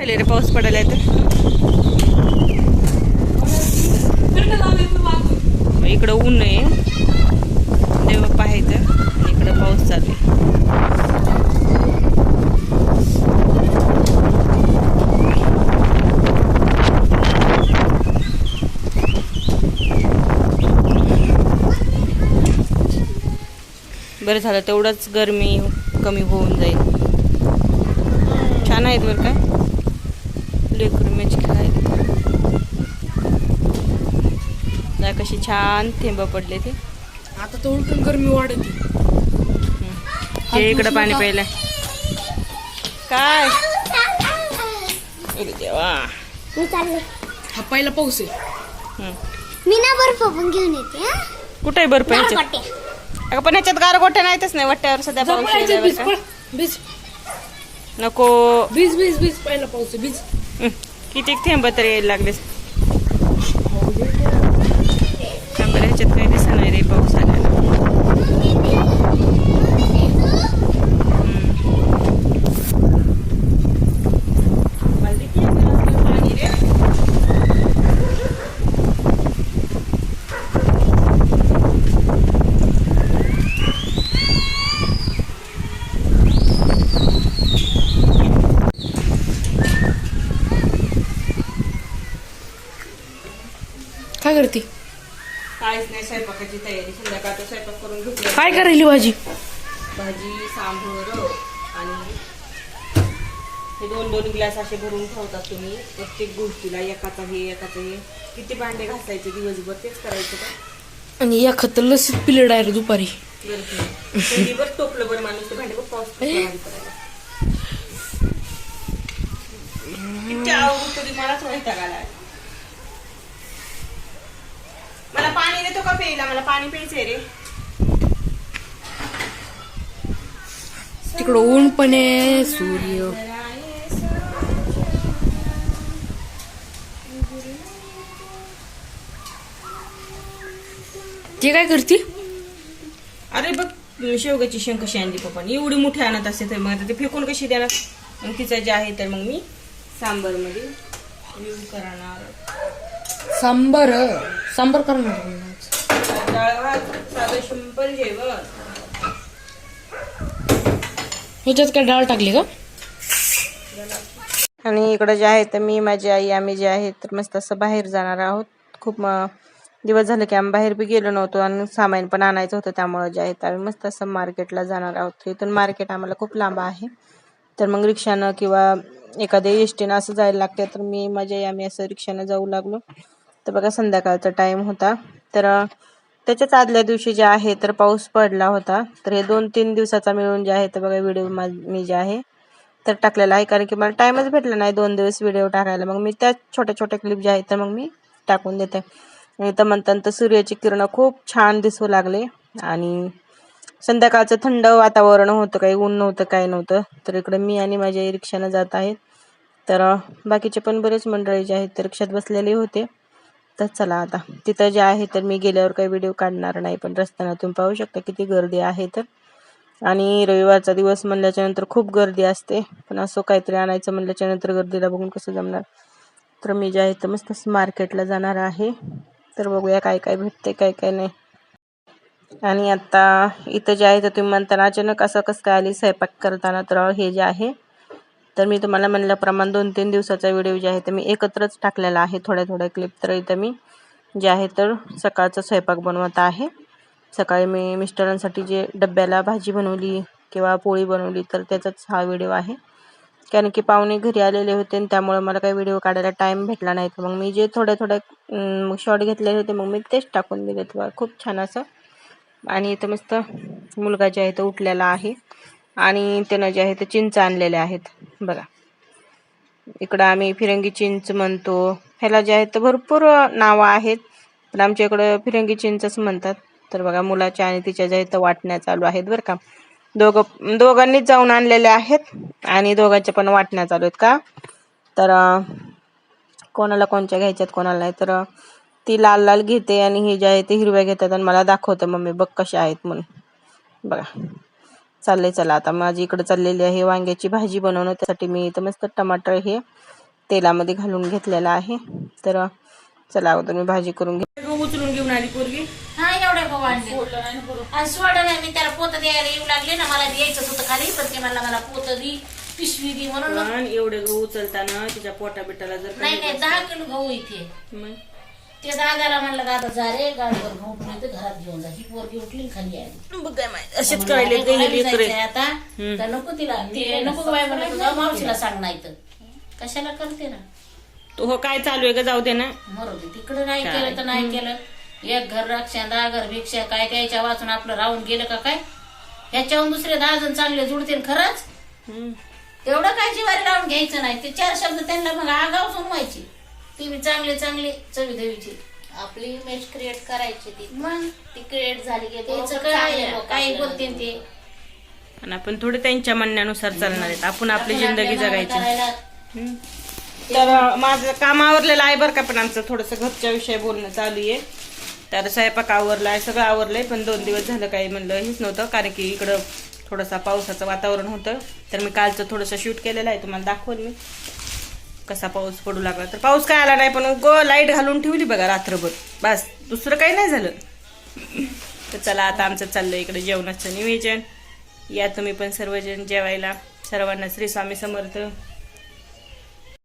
आले रे पाऊस पडायला तर इकडं ऊन आहे. देव पाहायचं आणि इकडं पाऊस चालू बरं झालं तेवढंच गरमी कमी होऊन जाईल. छान आहेत बरं काय लेकरू मॅच खेळायला कशी छान थेंब पडले ते. आता तर उलटून गरमी वाढत. ते इकडं पाणी प्यायला. काय? देवा. मी चालले. हा पहिला पाऊस आहे. हं. मी ना बर्फ पण घेऊन येते हा? कुठे बर्फ. अगं पण ह्याच्यात गारगोठ्या नाहीतच नाही वाट्यावर सध्या पाऊस नको. बीज बीज बीज पहिला पाऊस आहे बीज. हं. किती थेंब तर यायला लागले. थांबा ह्याच्यात काही दिसत नाही रे पाऊस आलेला काय करते? काहीच नाही स्वयंपाकाची तयारी. संध्याकाळचा स्वयंपाक करून घेतला काय करायली भाजी? भाजी सांभर आणि हे दोन दोन ग्लास असे भरून ठेवतात तुम्ही. प्रत्येक गोष्टीला एकाचा हे एकाचा हे. किती भांडे घासायचे दिवसभर? तेच करायचं का? आणि या खत लसीत पिले डायरेक्ट दुपारी. बरं टोपलं बरं माणूस भांडे बघ पाऊस किती आवडत तरी मलाच आला पाणी देतो का प्यायला? मला पाणी प्यायचंय रे. तिकडं ऊन पण आहे सूर्य. ते काय करते? अरे बघ शेवग्याची शेंग कशी आणली पप्पाने. एवढी मोठी आणत असते तर मग आता ते फेकून कशी देणार? मग तिचं जे आहे तर मग मी सांबरमध्ये यूज करणार. सांबर सांबर करणार डाळ भात साधं सिंपल जेवण. ह्याच्यात काय डाळ टाकली का? आणि इकडं जे आहे तर मी माझी आई आम्ही जे आहे तर मस्त असं बाहेर जाणार आहोत. खूप दिवस झाले की आम्ही बाहेर बी गेलो नव्हतो आणि सामान पण आणायचं होतं त्यामुळे जे आहे तर आम्ही मस्त असं मार्केटला जाणार आहोत. इथून मार्केट आम्हाला खूप लांब आहे. तर मग रिक्षानं किंवा एखाद्या एस टीनं असं जायला लागते तर मी माझी आई आम्ही असं रिक्षानं जाऊ लागलो. तर बघा संध्याकाळचा टाईम होता. तर त्याच्याच आदल्या दिवशी जे आहे तर पाऊस पडला होता. तर हे दोन तीन दिवसाचा मिळून जे आहे तर बघा व्हिडिओ मी जे आहे तर टाकलेला आहे. कारण की मला टाईमच भेटला नाही दोन दिवस व्हिडिओ टाकायला. मग मी त्या छोट्या छोट्या क्लिप ज्या आहेत तर मग मी टाकून देते. आणि तर म्हणतात तर सूर्याची किरणं खूप छान दिसू लागले. आणि संध्याकाळचं थंड वातावरण होतं काही ऊन नव्हतं काही नव्हतं. तर इकडे मी आणि माझ्या रिक्षानं जात आहेत. तर बाकीचे पण बरेच मंडळी जे आहेत ते रिक्षात बसलेले होते. तर चला आता तिथं जे आहे तर मी गेल्यावर काही व्हिडिओ काढणार नाही पण रस्त्यानं तुम्ही पाहू शकता किती गर्दी आहे तर. आणि रविवारचा दिवस म्हणल्याच्या नंतर खूप गर्दी असते पण असं काहीतरी आणायचं म्हणल्याच्या नंतर गर्दीला बघून कसं जमणार? तर मी जे आहे तर मस्त मार्केटला जाणार आहे. तर बघूया काय काय भेटते काय काय नाही. आणि आता इथं जे आहे तर तुम्ही म्हणताना अचानक असं कसं काय आली स्वयंपाक करताना तर हे जे आहे तर मी तुम्हाला म्हणल्याप्रमाणे दोन तीन दिवसाचा व्हिडिओ जे आहे तर मी एकत्रच टाकलेला आहे. थोड्या थोड्या क्लिप तर इथं मी जे आहे तर सकाळचा स्वयंपाक बनवत आहे. सकाळी मी मिस्टरांसाठी जे डब्याला भाजी बनवली किंवा पोळी बनवली तर त्याचाच हा व्हिडिओ आहे. कारण की पाहुणे घरी आलेले होते आणि त्यामुळे मला काही व्हिडिओ काढायला टाईम भेटला नाही. तर मग मी जे थोड्या थोड्या शॉर्ट घेतलेले होते मग मी तेच टाकून दिले. तेव्हा खूप छान असं. आणि इथं मस्त मुलगा जे आहे तो उठलेला आहे. आणि त्यानं जे आहे ते चिंच आणलेले आहेत. बघा. इकडं आम्ही फिरंगी चिंच म्हणतो. ह्याला जे आहेत तर भरपूर नावं आहेत. पण आमच्या इकडं फिरंगी चिंचच म्हणतात. तर बघा मुलाच्या आणि तिच्या ज्या आहेत वाटण्या चालू आहेत बरं का. दोघं दोघांनीच जाऊन आणलेले आहेत आणि दोघांच्या पण वाटण्या चालू आहेत का? तर कोणाला कोणच्या घ्यायच्यात कोणाला नाही. तर ती लाल लाल घेते आणि हे जे आहे ते हिरव्या घेतात आणि मला दाखवतं मम्मी बघ कशा आहेत म्हणून. बघा. चाललंय चला. आता माझी इकडे चाललेली आहे वांग्याची भाजी बनवणं. त्यासाठी मी इथं मस्त टमाटर हे तेलामध्ये घालून घेतलेला आहे. तर चला अगोदर मी भाजी करून घे. उचलून घेऊन आली पोरगी. हा एवढ्या गहू आणले. आणि सोडा नाही मी त्याला पोत द्यायला येऊ लागले ना. मला द्यायचं होतं खाली पण ते मला मला पोत दी पिशवी दी म्हणून. एवढे गहू उचलताना तिच्या पोटा बिटाला जर नाही नाही दहा किलो गहू इथे. मग? ते दादाला म्हणलं दादा जा रे गाडीवर ठेवले तर घरात घेऊन जा. ही पोरगी उठली आणि खाली आली. बघ काय माहीत. असेच म्हणलं, आता गहिली जायचंय लेकरे. आता तर नको तिला ते नको बाई म्हणलं मावशीला सांग नाही तर कशाला करते ना? तो हो काय चालू आहे ग जाऊ दे ना. मरू दे तिकडं नाही केलं तर नाही केलं. एक घर रक्षा दहा घर भिक्षा काय द्यायच्या वाचून आपलं राहून गेलं का काय? ह्याच्याहून दुसरे दहा जण चांगले जुडतील खरंच? हम्म. तेवढं काय जिवारी लावून घ्यायचं नाही. ते चार शब्द त्यांना मग आगाव सुनवायची. ती बी चांगले चांगले चवी देवीची आपली इमेज क्रिएट करायची ती. मग? ती क्रिएट झाली की त्याचं बरोबर चांगले काय लोक आपल्याला बोलते ते. आणि आपण थोडे त्यांच्या म्हणण्यानुसार चालणार आहेत. आपण आपली आपण जिंदगी आपल्या जगायची. करायला हम्म. तर अं, माझं काम आवरलेलं आहे बरं का पण आमचं थोडंसं घरच्या विषयी बोलणं चालू आहे. तर स्वयंपाक आवरला आहे सगळं आवरलंय पण दोन दिवस झालं काही म्हणलं हेच नव्हतं कारण की इकडं थोडंसं पावसाचं वातावरण होतं. तर मी कालचं थोडंसं शूट केलेलं आहे तुम्हाला दाखवल मी. कसा पाऊस पडू लागला तर पाऊस काय आला नाही पण गो लाइट घालून ठेवली बघा रात्रभर. बस दुसरं काही नाही झालं. तर चला आता आमचं चाललं इकडे जेवणाचं नियोजन. या तुम्ही पण सर्वजण जेवायला. सर्वांना श्री स्वामी समर्थ.